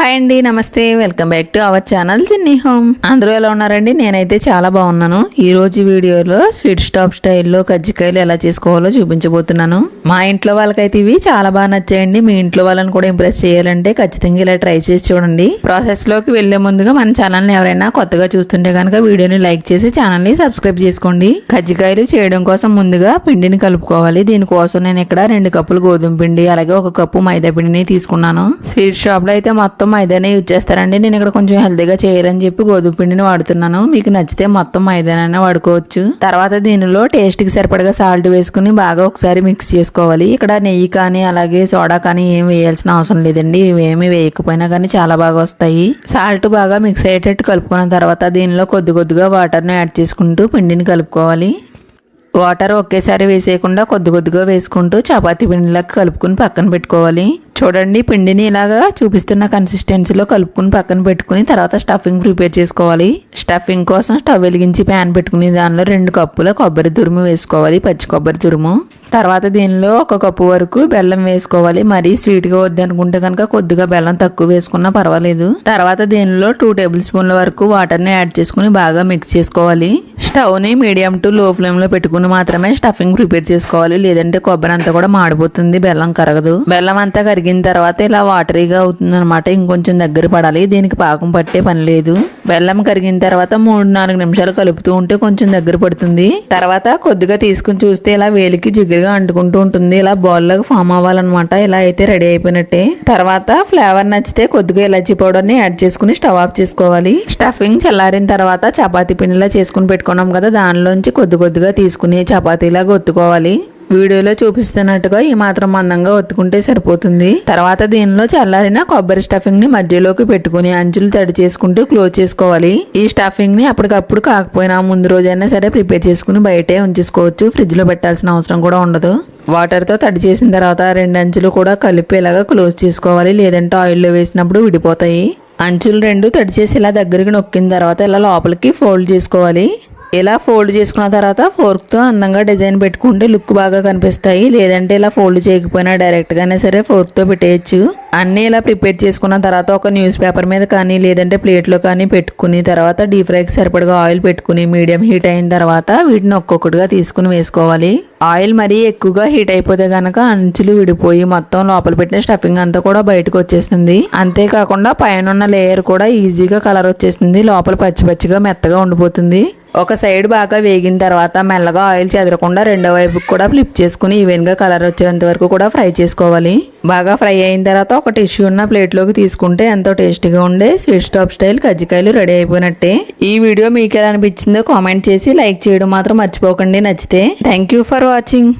Hi అండి నమస్తే. Welcome back to our channel Chinni home. అందరూ ఎలా ఉన్నారండి? నేనైతే చాలా బాగున్నాను. ఈ రోజు వీడియోలో స్వీట్ స్టాప్ స్టైల్లో కజ్జికాయలు ఎలా చేసుకోవాలో చూపించబోతున్నాను. మా ఇంట్లో వాళ్ళకైతే ఇవి చాలా బాగా నచ్చాయండి. మీ ఇంట్లో వాళ్ళని కూడా ఇంప్రెస్ చేయాలంటే ఖచ్చితంగా ఇలా ట్రై చేసి చూడండి. ప్రాసెస్లోకి వెళ్ళే ముందుగా మన ఛానల్ని ఎవరైనా కొత్తగా చూస్తుంటే కనుక వీడియోని లైక్ చేసి ఛానల్ని సబ్స్క్రైబ్ చేసుకోండి. కజ్జికాయలు చేయడం కోసం ముందుగా పిండిని కలుపుకోవాలి. దీనికోసం నేను ఇక్కడ రెండు కప్పులు గోధుమ పిండి అలాగే ఒక కప్పు మైదా పిండిని తీసుకున్నాను. స్వీట్ షాప్లో అయితే మొత్తం మైదానే యూజ్ చేస్తారండి. నేను ఇక్కడ కొంచెం హెల్తీగా చేయాలని చెప్పి గోధుమ పిండిని వాడుతున్నాను. మీకు నచ్చితే మొత్తం మైదానైనా వాడుకోవచ్చు. తర్వాత దీనిలో టేస్ట్కి సరిపడగా సాల్ట్ వేసుకుని బాగా ఒకసారి మిక్స్ చేసుకోవాలి. ఇక్కడ నెయ్యి కానీ అలాగే సోడా కానీ ఏం వేయాల్సిన అవసరం లేదండి. ఇవేమి వేయకపోయినా కానీ చాలా బాగా వస్తాయి. సాల్ట్ బాగా మిక్స్ అయ్యేటట్టు కలుపుకున్న తర్వాత దీనిలో కొద్ది కొద్దిగా వాటర్ని యాడ్ చేసుకుంటూ పిండిని కలుపుకోవాలి. వాటర్ ఒకేసారి వేసేయకుండా కొద్ది కొద్దిగా వేసుకుంటూ చపాతీ పిండిలాగా కలుపుకుని పక్కన పెట్టుకోవాలి. చూడండి పిండిని ఇలాగా చూపిస్తున్న కన్సిస్టెన్సీలో కలుపుకుని పక్కన పెట్టుకుని తర్వాత స్టఫింగ్ ప్రిపేర్ చేసుకోవాలి. స్టఫింగ్ కోసం స్టవ్ వెలిగించి ప్యాన్ పెట్టుకుని దానిలో రెండు కప్పుల కొబ్బరి తురుము వేసుకోవాలి పచ్చి కొబ్బరి తురుము. తర్వాత దీనిలో ఒక కప్పు వరకు బెల్లం వేసుకోవాలి. మరీ స్వీట్గా వద్దనుకుంటే కనుక కొద్దిగా బెల్లం తక్కువ వేసుకున్నా పర్వాలేదు. తర్వాత దీనిలో టూ టేబుల్ స్పూన్ల వరకు వాటర్ని యాడ్ చేసుకుని బాగా మిక్స్ చేసుకోవాలి. స్టవ్ని మీడియం టు లో ఫ్లేమ్లో పెట్టుకుని మాత్రమే స్టఫింగ్ ప్రిపేర్ చేసుకోవాలి. లేదంటే కొబ్బరి అంతా కూడా మాడిపోతుంది బెల్లం కరగదు. బెల్లం అంతా కరిగిన తర్వాత ఇలా వాటరీగా అవుతుంది అనమాట ఇంకొంచెం దగ్గర పడాలి. దీనికి పాకం పట్టే పని లేదు. బెల్లం కరిగిన తర్వాత మూడు నాలుగు నిమిషాలు కలుపుతూ ఉంటే కొంచెం దగ్గర పడుతుంది. తర్వాత కొద్దిగా తీసుకుని చూస్తే ఇలా వేలికి జిగురుగా అంటుకుంటూ ఉంటుంది. ఇలా బౌల్ లాగా ఫామ్ అవ్వాలన్నమాట. ఇలా అయితే రెడీ అయిపోయినట్టే. తర్వాత ఫ్లేవర్ నచ్చితే కొద్దిగా ఇలాచీ పౌడర్ని యాడ్ చేసుకుని స్టవ్ ఆఫ్ చేసుకోవాలి. స్టఫింగ్ చల్లారిన తర్వాత చపాతీ పిండిలా చేసుకుని పెట్టుకున్నాం కదా. దానిలోంచి కొద్ది కొద్దిగా తీసుకుని చపాతీలాగా ఒత్తుకోవాలి. వీడియోలో చూపిస్తున్నట్టుగా ఈ మాత్రం మందంగా ఒత్తుకుంటే సరిపోతుంది. తర్వాత దీనిలో చల్లారిన కొబ్బరి స్టఫింగ్ని మధ్యలోకి పెట్టుకుని అంచులు తడి చేసుకుంటూ క్లోజ్ చేసుకోవాలి. ఈ స్టఫింగ్ని అప్పటికప్పుడు కాకపోయినా ముందు రోజైనా సరే ప్రిపేర్ చేసుకుని బయటే ఉంచేసుకోవచ్చు. ఫ్రిడ్జ్లో పెట్టాల్సిన అవసరం కూడా ఉండదు. వాటర్తో తడి చేసిన తర్వాత రెండు అంచులు కూడా కలిపేలాగా క్లోజ్ చేసుకోవాలి. లేదంటే ఆయిల్లో వేసినప్పుడు విడిపోతాయి. అంచులు రెండు తడి చేసి ఇలా దగ్గరికి నొక్కిన తర్వాత ఇలా లోపలికి ఫోల్డ్ చేసుకోవాలి. ఇలా ఫోల్డ్ చేసుకున్న తర్వాత ఫోర్క్తో అందంగా డిజైన్ పెట్టుకుంటే లుక్ బాగా కనిపిస్తాయి. లేదంటే ఇలా ఫోల్డ్ చేయకపోయినా డైరెక్ట్గానే సరే ఫోర్క్తో పెట్టేయచ్చు. అన్నీ ఇలా ప్రిపేర్ చేసుకున్న తర్వాత ఒక న్యూస్ పేపర్ మీద కానీ లేదంటే ప్లేట్లో కానీ పెట్టుకుని తర్వాత డీప్ ఫ్రైకి సరిపడగా ఆయిల్ పెట్టుకుని మీడియం హీట్ అయిన తర్వాత వీటిని ఒక్కొక్కటిగా తీసుకుని వేసుకోవాలి. ఆయిల్ మరీ ఎక్కువగా హీట్ అయిపోతే గనక అంచులు విడిపోయి మొత్తం లోపల పెట్టిన స్టఫింగ్ అంతా కూడా బయటకు వచ్చేస్తుంది. అంతేకాకుండా పైన ఉన్న లేయర్ కూడా ఈజీగా కలర్ వచ్చేస్తుంది. లోపల పచ్చి పచ్చిగా మెత్తగా ఉండిపోతుంది. ఒక సైడ్ బాగా వేగిన తర్వాత మెల్లగా ఆయిల్ చెదరకుండా రెండో వైపుకి కూడా ఫ్లిప్ చేసుకుని ఈవెన్గా కలర్ వచ్చేంత వరకు కూడా ఫ్రై చేసుకోవాలి. బాగా ఫ్రై అయిన తర్వాత ఒక టిష్యూ ఉన్న ప్లేట్లోకి తీసుకుంటే ఎంతో టేస్టీగా ఉండే స్వీట్ స్టాప్ స్టైల్ కజ్జికాయలు రెడీ అయిపోయినట్టే. ఈ వీడియో మీకు ఎలా అనిపించిందో కామెంట్ చేసి లైక్ చేయడం మాత్రం మర్చిపోకండి. నచ్చితే థ్యాంక్ యూ ఫర్ వాచింగ్.